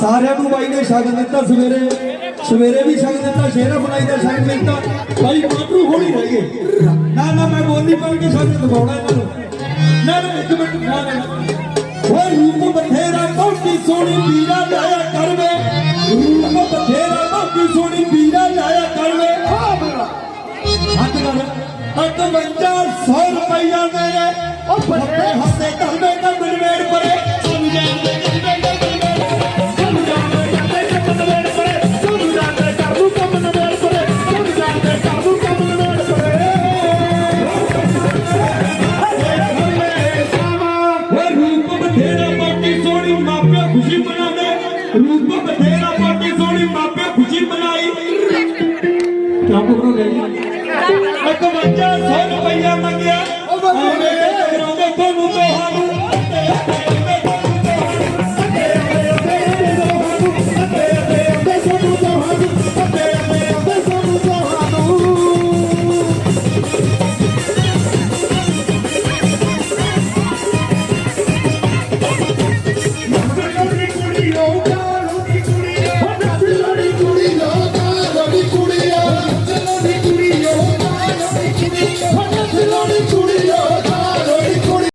ਸਾਰਿਆਂ ਨੂੰ ਬਾਈ ਨੇ ਸ਼ਗਨ ਦਿੱਤਾ ਸਵੇਰੇ। ਸਵੇਰੇ ਵੀ ਸ਼ਗਨ ਦਿੱਤਾ ਸ਼ੇਰਾ ਬਣਾਈ ਦਾ ਸ਼ਗਨ ਦਿੱਤਾ। ਬਾਈ ਮਾਤਰੂ ਹੋਣੀ ਰਹਿ ਗਏ ਨਾ ਨਾ ਮੈਂ ਬੋਲ ਨਹੀਂ ਪਾਉਂਗਾ ਸ਼ਗਨ ਦਿਖਾਉਣਾ ਇਹਨਾਂ ਨੂੰ। ਨਾ ਨਾ ਇੱਕ ਮਿੰਟ ਨਾ ਨਾ ਓਏ ਰੂਪ ਬਥੇਰਾ ਕੋਟੀ ਸੋਹਣੀ ਪੀਰਾ ਲਾਇਆ ਕਰਵੇ। ਰੂਪ ਬਥੇਰਾ ਕੋਟੀ ਸੋਹਣੀ ਪੀਰਾ ਲਾਇਆ ਕਰਵੇ। ਹੱਥ ਕਰ। ਹੱਥ ਬੰਜਾ 100 ਰੁਪਈਆ ਮੇਰੇ ਉਹ ਫੱਟੇ ਹੱਥੇ ਕਰਵੇ ਗੁਰੂ ਨੇ ਮੈਂ ਤਾਂ ਮੰਜਾ ਸੋਨ ਪਈਆ ਮੰਗਿਆ ਉਹ ਬੰਦੇ